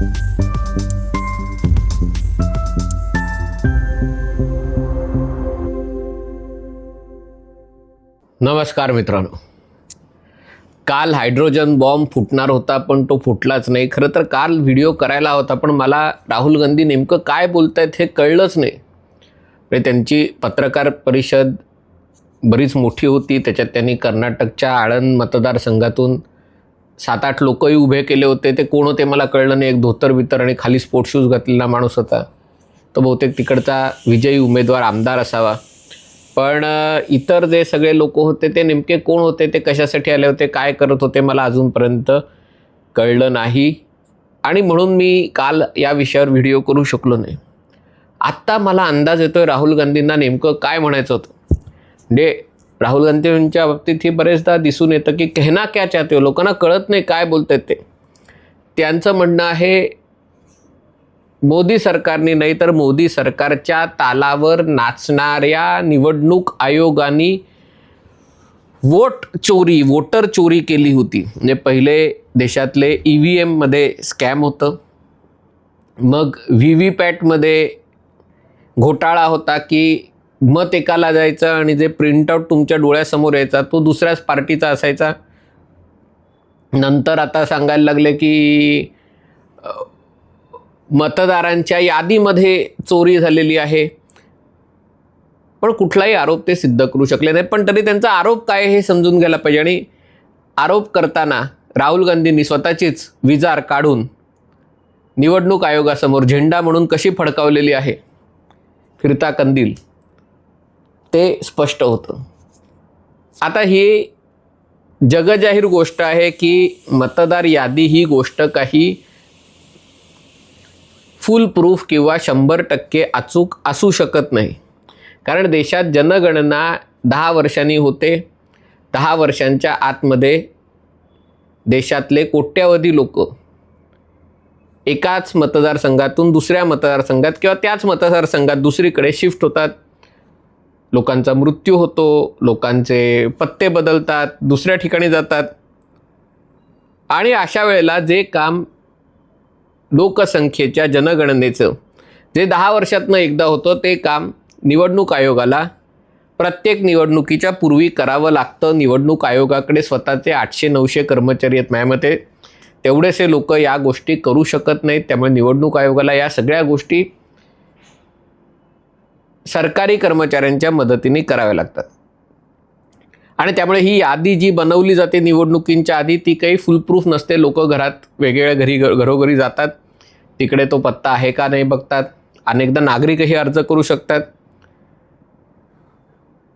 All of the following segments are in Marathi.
नमस्कार मित्रांनो. काल हायड्रोजन बॉम्ब फुटणार होता पण तो फुटलाच नाही. खरं तर काल व्हिडिओ करायला होता पण मला राहुल गांधी नेमकं काय बोलत आहेत हे कळलंच नाही. म्हणजे त्यांची पत्रकार परिषद बरीच मोठी होती त्याच्यात त्यांनी कर्नाटकच्या आळंद मतदारसंघातून सात आठ लोकही उभे केले होते. ते कोण होते मला कळलं नाही. एक धोतर बितर आणि खाली स्पोर्ट शूज घातलेला माणूस होता. तो बहुतेक तिकडचा विजयी उमेदवार आमदार असावा. पण इतर जे सगळे लोक होते ते नेमके कोण होते? ते कशासाठी आले होते? काय करत होते? मला अजूनपर्यंत कळलं नाही. आणि म्हणून मी काल या विषयावर व्हिडिओ करू शकलो नाही. आत्ता मला अंदाज येतोय राहुल गांधींना नेमकं काय म्हणायचं होतं. म्हणजे राहुल गांधींच्या बाबतीत हे बरेचदा दिसून येतं की कहना क्या चाहते हो? लोकांना कळत नाही काय बोलतायत ते. त्यांचं म्हणणं आहे मोदी सरकारने नाही तर मोदी सरकारच्या तालावर नाचणाऱ्या निवडणूक आयोगाने वोट चोरी वोटर चोरी केली होती. म्हणजे पहिले देशातले ई व्ही एममध्ये स्कॅम होतं. मग व्ही व्ही पॅटमध्ये घोटाळा होता की मत एकाला जायचं आणि जे प्रिंटआउट तुमच्या डोळ्यासमोर यायचा तो दुसऱ्याच पार्टीचा असायचा. नंतर आता सांगायला लागले की मतदारांच्या यादीमध्ये चोरी झालेली आहे. पण कुठलाही आरोप ते सिद्ध करू शकले नाही पण तरी त्यांचा आरोप काय हे समजून घ्यायला पाहिजे. आणि आरोप करताना राहुल गांधींनी स्वतःचीच विजार काढून निवडणूक आयोगासमोर झेंडा म्हणून कशी फडकावलेली आहे? फिरता कंदील. ते स्पष्ट होतं. आता ही जगजाहीर गोष्ट आहे की मतदार यादी ही गोष्ट काही फुल प्रूफ किंवा शंभर टक्के अचूक असू शकत नाही. कारण देशात जनगणना दहा वर्षांनी होते. दहा वर्षांच्या आतमध्ये देशातले कोट्यावधी लोक एकाच मतदारसंघातून दुसऱ्या मतदारसंघात किंवा त्याच मतदारसंघात दुसरीकडे शिफ्ट होतात. लोकांचा मृत्यू होतो लोकांचे पत्ते बदलतात दुसऱ्या ठिकाणी जातात. आणि अशा वेळेला जे काम लोकसंख्येच्या जनगणनेचं जे दहा वर्षातनं एकदा होतं ते काम निवडणूक आयोगाला प्रत्येक निवडणुकीच्या पूर्वी करावं लागतं. निवडणूक आयोगाकडे स्वतःचे आठशे नऊशे कर्मचारी आहेत माझ्या मते तेवढेसे लोक या गोष्टी करू शकत नाहीत. त्यामुळे निवडणूक आयोगाला या सगळ्या गोष्टी सरकारी कर्मचाऱ्यांच्या मदतीने कराव्या लागतात. आणि त्यामुळे ही यादी जी बनवली जाते निवडणुकींच्या आधी ती काही फुलप्रूफ नसते. लोक घरात वेगवेगळ्या घरी घरोघरी जातात. तिकडे तो पत्ता आहे का नाही बघतात. अनेकदा नागरिकही अर्ज करू शकतात.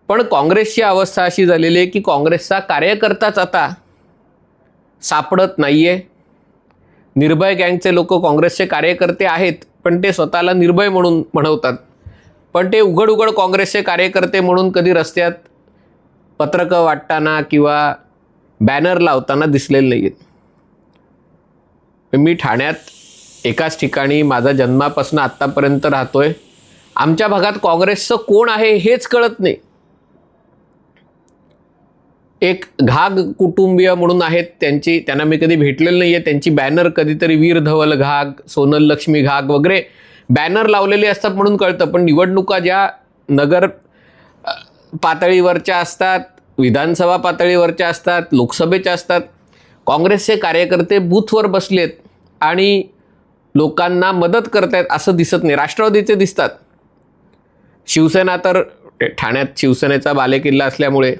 पण काँग्रेसची अवस्था अशी झालेली आहे की काँग्रेसचा कार्यकर्ताच आता सापडत नाही आहे निर्भय गँगचे लोक काँग्रेसचे कार्यकर्ते आहेत पण ते स्वतःला निर्भय म्हणून म्हणवतात. पण ते उघड उघड काँग्रेसचे कार्यकर्ते म्हणून कधी रस्त्यात पत्रकं वाटताना किंवा बॅनर लावताना दिसलेले नाही आहेत मी ठाण्यात एकाच ठिकाणी माझा जन्मापासून आत्तापर्यंत राहतो आहे आमच्या भागात काँग्रेसचं कोण आहे हेच कळत नाही. एक घाग कुटुंबीय म्हणून आहेत त्यांची त्यांना मी कधी भेटलेलं नाही आहे त्यांची बॅनर कधीतरी वीर धवल घाग सोनल लक्ष्मी घाग वगैरे बॅनर लावलेले असतात म्हणून कळतं पण निवडणुका ज्या नगर पातळीवरच्या असतात विधानसभा पातळीवरच्या असतात लोकसभेच्या असतात काँग्रेसचे कार्यकर्ते बूथवर बसलेत आणि लोकांना मदत करतायत असं दिसत नाही. राष्ट्रवादीचे दिसतात. शिवसेना तर ठाण्यात शिवसेनेचा बालेकिल्ला असल्यामुळे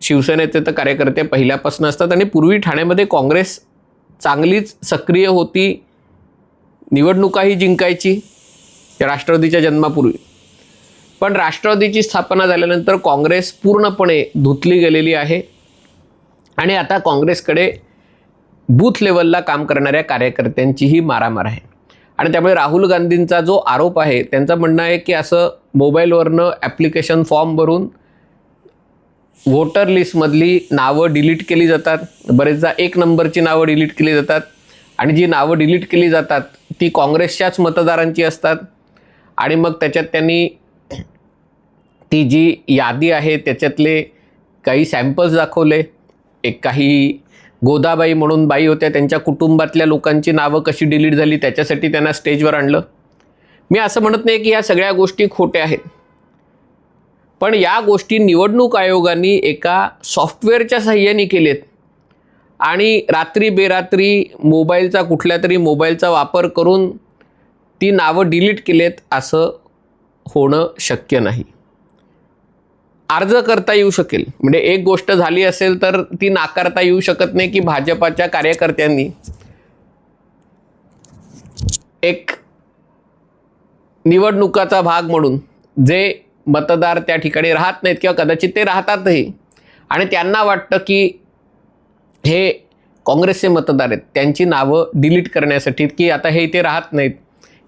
शिवसेनेचे तर कार्यकर्ते पहिल्यापासून असतात आणि पूर्वी ठाण्यामध्ये काँग्रेस चांगलीच सक्रिय होती निवडणुकाही जिंकायची त्या राष्ट्रवादीच्या जन्मापूर्वी. पण राष्ट्रवादीची स्थापना झाल्यानंतर काँग्रेस पूर्णपणे धुतली गेलेली आहे आणि आता काँग्रेसकडे बूथ लेवलला काम करणाऱ्या कार्यकर्त्यांचीही मारामार आहे. आणि त्यामुळे राहुल गांधींचा जो आरोप आहे त्यांचं म्हणणं आहे की असं मोबाईलवरनं ॲप्लिकेशन फॉर्म भरून वोटर लिस्टमधली नावं डिलीट केली जातात. बरेचदा एक नंबरची नावं डिलीट केली जातात. आणि जी नावं डिलीट केली जातात ती काँग्रेसच्याच मतदारांची असतात. आणि मग त्याच्यात त्यांनी ती जी यादी आहे त्याच्यातले काही सॅम्पल्स दाखवले. एक काही गोदाबाई म्हणून बाई होत्या त्यांच्या कुटुंबातल्या लोकांची नावं कशी डिलीट झाली त्याच्यासाठी त्यांना स्टेजवर आणलं. मी असं म्हणत नाही की या सगळ्या गोष्टी खोट्या आहेत. पण या गोष्टी निवडणूक आयोगाने एका सॉफ्टवेअरच्या साह्याने केलेत. आणि रात्री बेरात्री मोबाईलचा कुठल्या तरी मोबाईलचा वापर करून ती नावं डिलीट केलेत असं होणं शक्य नाही. अर्ज करता येऊ शकेल. म्हणजे एक गोष्ट झाली असेल तर ती नाकारता येऊ शकत नाही की भाजपाच्या कार्यकर्त्यांनी. एक निवडणुकाचा भाग म्हणून जे मतदार त्या ठिकाणी राहत नाहीत किंवा कदाचित ते राहतातही. आणि त्यांना वाटतं की हे काँग्रेसचे मतदार आहेत त्यांची नावं डिलीट करण्यासाठी की आता हे इथे राहत नाहीत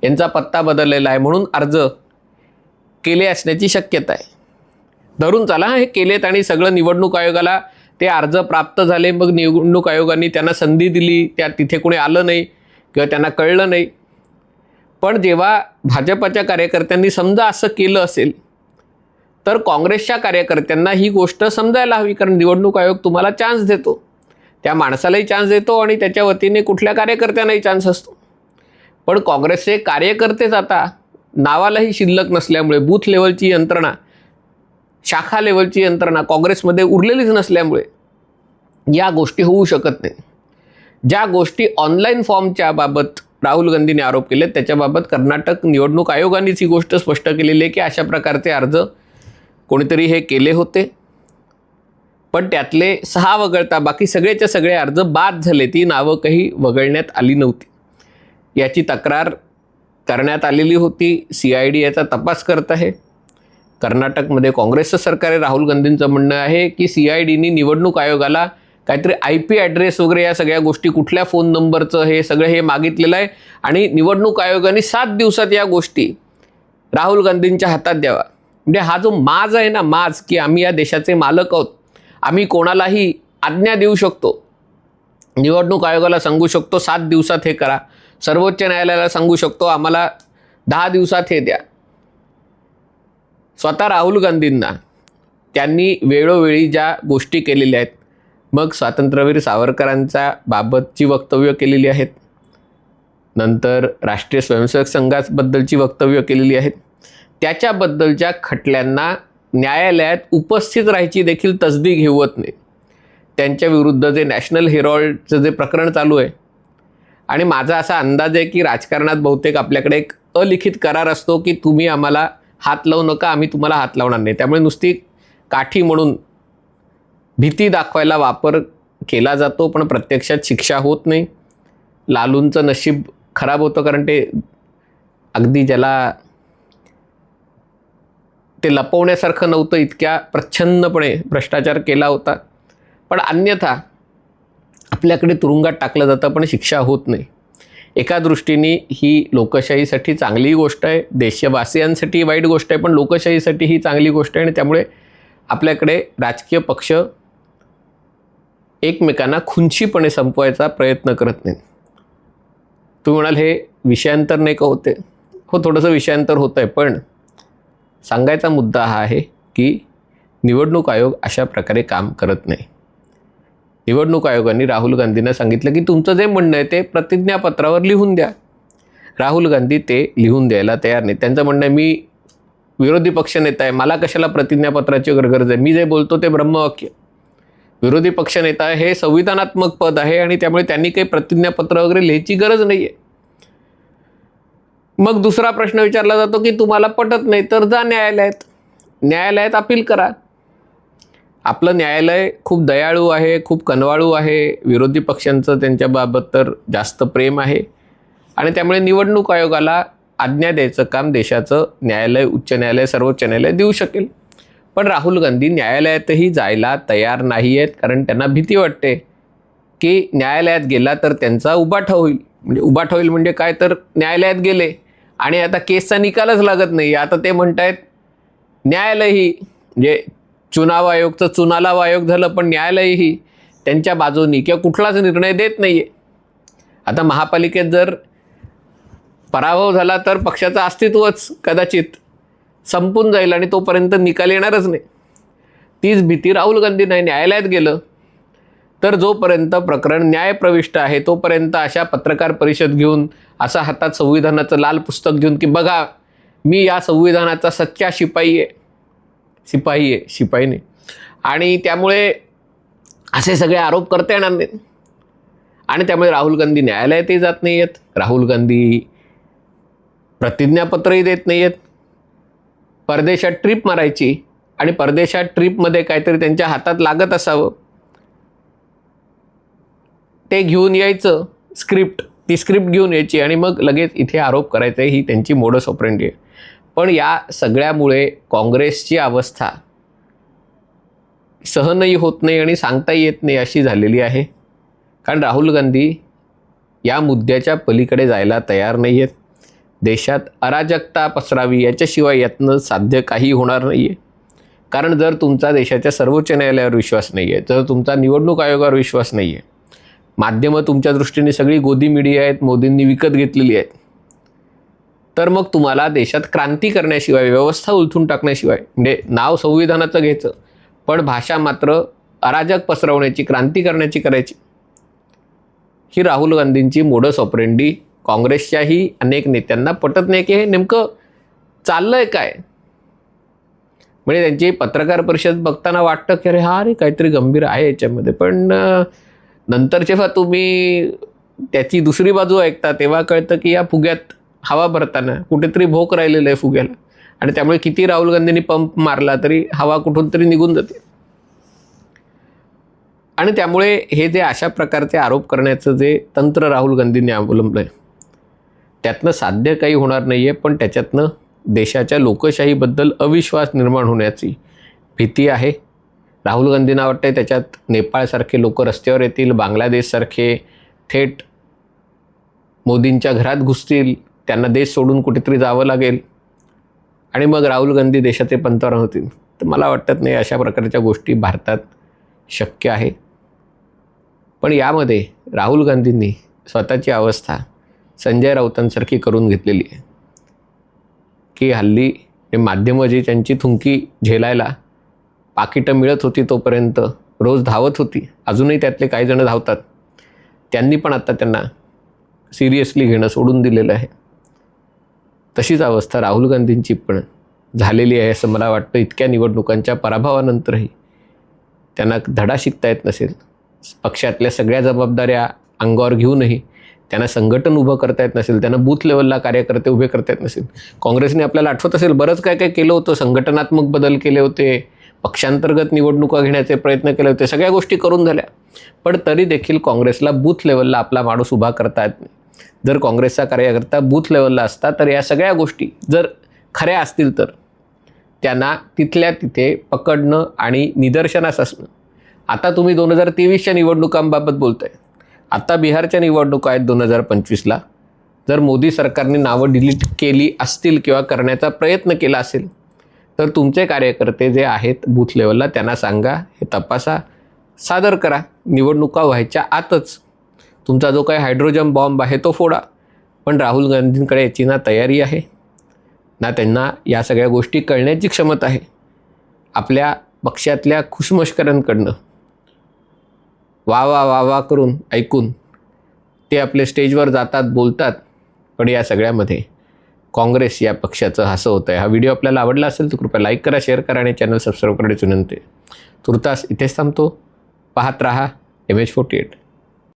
यांचा पत्ता बदललेला आहे म्हणून अर्ज केले असण्याची शक्यता आहे. धरून चला हे केलेत आणि सगळं निवडणूक आयोगाला ते अर्ज प्राप्त झाले मग निवडणूक आयोगाने त्यांना संधी दिली त्या तिथे कोणी आलं नाही किंवा त्यांना कळलं नाही. पण जेव्हा भाजपाच्या कार्यकर्त्यांनी समजा असं केलं असेल तर काँग्रेसच्या कार्यकर्त्यांना ही गोष्ट समजायला हवी कारण निवडणूक आयोग तुम्हाला चान्स देतो. त्या माणसालाही चान्स देतो आणि त्याच्या वतीने कुठल्या कार्यकर्त्यांनाही चान्स असतो. पण काँग्रेसचे कार्यकर्तेच आता नावालाही शिल्लक नसल्यामुळे बूथ लेवलची यंत्रणा शाखा लेवलची यंत्रणा काँग्रेसमध्ये उरलेलीच नसल्यामुळे या गोष्टी होऊ शकत नाही. ज्या गोष्टी ऑनलाईन फॉर्मच्या बाबत राहुल गांधींनी आरोप केले त्याच्याबाबत कर्नाटक निवडणूक आयोगानेच ही गोष्ट स्पष्ट केलेली आहे की अशा प्रकारचे अर्ज कोणीतरी हे केले होते. पण त्यातले सहा वगळता बाकी सगळेच्या सगळे अर्ज बाद झाले. ती नावं काही वगळण्यात आली नव्हती. याची तक्रार करण्यात आलेली होती. सी आय डी याचा तपास करत आहे. कर्नाटकमध्ये काँग्रेसचं सरकार आहे. राहुल गांधींचं म्हणणं आहे की सी आय डीनी निवडणूक आयोगाला काहीतरी आय पी ॲड्रेस वगैरे या सगळ्या गोष्टी कुठल्या फोन नंबरचं हे सगळं हे मागितलेलं आहे. आणि निवडणूक आयोगाने सात दिवसात या गोष्टी राहुल गांधींच्या हातात द्यावा म्हणजे हा जो माज आहे ना माज की आम्ही या देशाचे मालक आहोत. आम्ही कोणालाही आज्ञा देऊ शकतो. निवडणूक आयोगाला सांगू शकतो सात दिवसात हे करा. सर्वोच्च न्यायालयाला सांगू शकतो आम्हाला दहा दिवसात हे द्या. स्वतः राहुल गांधींना त्यांनी वेळोवेळी ज्या गोष्टी केलेल्या आहेत मग स्वातंत्र्यवीर सावरकरांच्या बाबतची वक्तव्य केलेली आहेत. नंतर राष्ट्रीय स्वयंसेवक संघाबद्दलची वक्तव्य केलेली आहेत. त्याच्याबद्दलच्या खटल्यांना न्यायालयात उपस्थित राहायची देखील तसदी घेवत नाही. त्यांच्या विरुद्ध जे नॅशनल हेरॉल्डचं जे प्रकरण चालू आहे आणि माझा असा अंदाज आहे की राजकारणात बहुतेक आपल्याकडे एक अलिखित करार असतो की तुम्ही आम्हाला हात लावू नका आम्ही तुम्हाला हात लावणार नाही. त्यामुळे नुसती काठी म्हणून भीती दाखवायला वापर केला जातो पण प्रत्यक्षात शिक्षा होत नाही. लालूंचं नशीब खराब होतं कारण ते अगदी ज्याला ते लपवण्यासारखं नव्हतं इतक्या प्रच्छन्नपणे भ्रष्टाचार केला होता. पण अन्यथा आपल्याकडे तुरुंगात टाकलं जातं पण शिक्षा होत नाही. एका दृष्टीने ही लोकशाहीसाठी चांगली गोष्ट आहे देशवासियांसाठी वाईट गोष्ट आहे पण लोकशाहीसाठी ही चांगली गोष्ट आहे आणि त्यामुळे आपल्याकडे राजकीय पक्ष एकमेकांना खुंचीपणे संपवायचा प्रयत्न करत नाहीत. तुम्ही म्हणाल हे विषयांतर नाही का होते? हो थोडंसं विषयांतर होतं आहे पण सांगायचा मुद्दा हा आहे की निवडणूक आयोग अशा प्रकारे काम करत नाही. निवडणूक आयोगाने राहुल गांधींना सांगितलं की तुमचं जे म्हणणं आहे ते प्रतिज्ञापत्रावर लिहून द्या. राहुल गांधी ते लिहून द्यायला तयार नाही त्यांचं म्हणणं आहे मी विरोधी पक्षनेता आहे मला कशाला प्रतिज्ञापत्राची गरज आहे? मी जे बोलतो ते ब्रह्मवाक्य विरोधी पक्षनेता हे संविधानात्मक पद आहे आणि त्यामुळे त्यांनी काही प्रतिज्ञापत्र वगैरे लिहायची गरज नाही आहे मग दुसरा प्रश्न विचारला जातो की तुम्हाला पटत नाही तर जा न्यायालयात. न्यायालयात अपील करा. आपलं न्यायालय खूप दयाळू आहे खूप कनवाळू आहे. विरोधी पक्षांचं त्यांच्याबाबत तर जास्त प्रेम आहे. आणि त्यामुळे निवडणूक आयोगाला आज्ञा द्यायचं काम देशाचं न्यायालय उच्च न्यायालय सर्वोच्च न्यायालय देऊ शकेल. पण राहुल गांधी न्यायालयातही जायला तयार नाही आहेत कारण त्यांना भीती वाटते की न्यायालयात गेला तर त्यांचा उबाठा होईल. म्हणजे उबाठा होईल म्हणजे काय? तर न्यायालयात गेले. आणि आता केसचा निकालच लागत नाही. आता ते म्हणतायत न्यायालयही म्हणजे चुनाव आयोगचं चुनालाव आयोग झालं पण न्यायालयही त्यांच्या बाजूनी किंवा कुठलाच निर्णय देत नाही आहे आता महापालिकेत जर पराभव झाला तर पक्षाचं अस्तित्वच कदाचित संपून जाईल आणि तोपर्यंत निकाल येणारच नाही. तीच भीती राहुल गांधी नाही न्यायालयात गेलं. तर जोपर्यंत प्रकरण न्यायप्रविष्ट आहे तोपर्यंत अशा पत्रकार परिषद घेऊन असा हातात संविधानाचं लाल पुस्तक घेऊन की बघा मी या संविधानाचा सच्चा शिपाई आहे. शिपाई आहे शिपाई नाही. आणि त्यामुळे असे सगळे आरोप करता येणार नाहीत. आणि त्यामुळे राहुल गांधी न्यायालयातही जात नाही आहेत राहुल गांधी प्रतिज्ञापत्रही देत नाही आहेत परदेशात ट्रिप मारायची आणि परदेशात ट्रिपमध्ये काहीतरी त्यांच्या हातात लागत असावं. ते घेऊन यायचं स्क्रिप्ट. ती स्क्रिप्ट घेऊन यायची आणि मग लगेच इथे आरोप करायचे ही त्यांची मोडस ऑपरेंडी आहे. पण या सगळ्यामुळे काँग्रेसची अवस्था सहनही होत नाही आणि सांगताही येत नाही अशी झालेली आहे. कारण राहुल गांधी या मुद्द्याच्या पलीकडे जायला तयार नाही आहेत देशात अराजकता पसरावी याच्याशिवाय यातनं साध्य काही होणार नाही आहे कारण जर तुमचा देशाच्या सर्वोच्च न्यायालयावर विश्वास नाही आहे जर तुमचा निवडणूक आयोगावर विश्वास नाही आहे माध्यमं तुमच्या दृष्टीने सगळी गोदी मीडिया आहेत मोदींनी विकत घेतलेली आहेत. तर मग तुम्हाला देशात क्रांती करण्याशिवाय व्यवस्था उलथून टाकण्याशिवाय म्हणजे नाव संविधानाचं घ्यायचं पण भाषा मात्र अराजक पसरवण्याची क्रांती करण्याची करायची. ही राहुल गांधींची मोडस ऑपरेंडी काँग्रेसच्याही अनेक नेत्यांना पटत नाही की हे नेमकं चाललंय काय? म्हणजे त्यांची पत्रकार परिषद बघताना वाटतं की अरे हा रे काहीतरी गंभीर आहे याच्यामध्ये पण नंतर जेव्हा तुम्ही त्याची दुसरी बाजू ऐकता तेव्हा कळतं की या फुग्यात हवा भरताना कुठेतरी भोक राहिलेलं आहे फुग्याला. आणि त्यामुळे किती राहुल गांधींनी पंप मारला तरी हवा कुठून तरी निघून जाते. आणि त्यामुळे हे जे अशा प्रकारचे आरोप करण्याचं जे तंत्र राहुल गांधींनी अवलंबलं आहे त्यातनं साध्य काही होणार नाही आहे पण त्याच्यातनं देशाच्या लोकशाहीबद्दल अविश्वास निर्माण होण्याची भीती आहे. राहुल गांधींना वाटतंय त्याच्यात नेपाळसारखे लोक रस्त्यावर येतील बांगलादेशसारखे थेट मोदींच्या घरात घुसतील त्यांना देश सोडून कुठेतरी जावं लागेल. आणि मग राहुल गांधी देशाचे पंतप्रधान होतील. तर मला वाटत नाही अशा प्रकारच्या गोष्टी भारतात शक्य आहे. पण यामध्ये राहुल गांधींनी स्वतःची अवस्था संजय राऊतांसारखी करून घेतलेली आहे. की हल्ली हे माध्यमं जी त्यांची थुंकी झेलायला पाकिटं मिळत होती तोपर्यंत. रोज धावत होती. अजूनही त्यातले काही जण धावतात. त्यांनी पण आता त्यांना सिरियसली घेणं सोडून दिलेलं आहे. तशीच अवस्था राहुल गांधींची पण झालेली आहे असं मला वाटतं. इतक्या निवडणुकांच्या पराभवानंतरही त्यांना धडा शिकता येत नसेल. पक्षातल्या सगळ्या जबाबदाऱ्या अंगावर घेऊनही त्यांना संघटन उभं करता येत नसेल. त्यांना बूथ लेवलला कार्यकर्ते उभे करता येत नसेल. काँग्रेसने आपल्याला आठवत असेल बरंच काय काय केलं होतं. संघटनात्मक बदल केले होते. पक्षांतर्गत निवडणुका घेण्याचे प्रयत्न केले होते सगळ्या गोष्टी करून झाल्या. पण तरी देखील काँग्रेसला बूथ लेवलला आपला माणूस उभा करता येत नाही. जर काँग्रेसचा कार्यकर्ता बूथ लेवलला असता तर या सगळ्या गोष्टी जर खऱ्या असतील तर त्यांना तिथल्या तिथे पकडणं आणि निदर्शनास असणं. आता तुम्ही दोन हजार तेवीसच्या निवडणुकांबाबत बोलताय. आता बिहारच्या निवडणुका आहेत दोन हजार पंचवीसला. जर मोदी सरकारने नावं डिलीट केली असतील किंवा करण्याचा प्रयत्न केला असेल तर तुमचे कार्यकर्ते जे आहेत बूथ लेवलला त्यांना सांगा हे तपासा सादर करा. निवडणुका व्हायच्या आतच तुमचा जो काही हायड्रोजन बॉम्ब आहे तो फोडा. पण राहुल गांधींकडे याची ना तयारी आहे ना त्यांना या सगळ्या गोष्टी कळण्याची क्षमता आहे. आपल्या पक्षातल्या खुशमश्करांकडनं वा वा वा वा करून ऐकून ते आपले स्टेजवर जातात बोलतात पण या सगळ्यामध्ये काँग्रेस या पक्षाचं हसं होतं आहे हा व्हिडिओ आपल्याला आवडला असेल तर कृपया लाईक करा शेअर करा आणि चॅनल सबस्क्राईब करण्याची विनंती तुर्तास इथेच थांबतो. पाहत राहा एम एच फोर्टी एट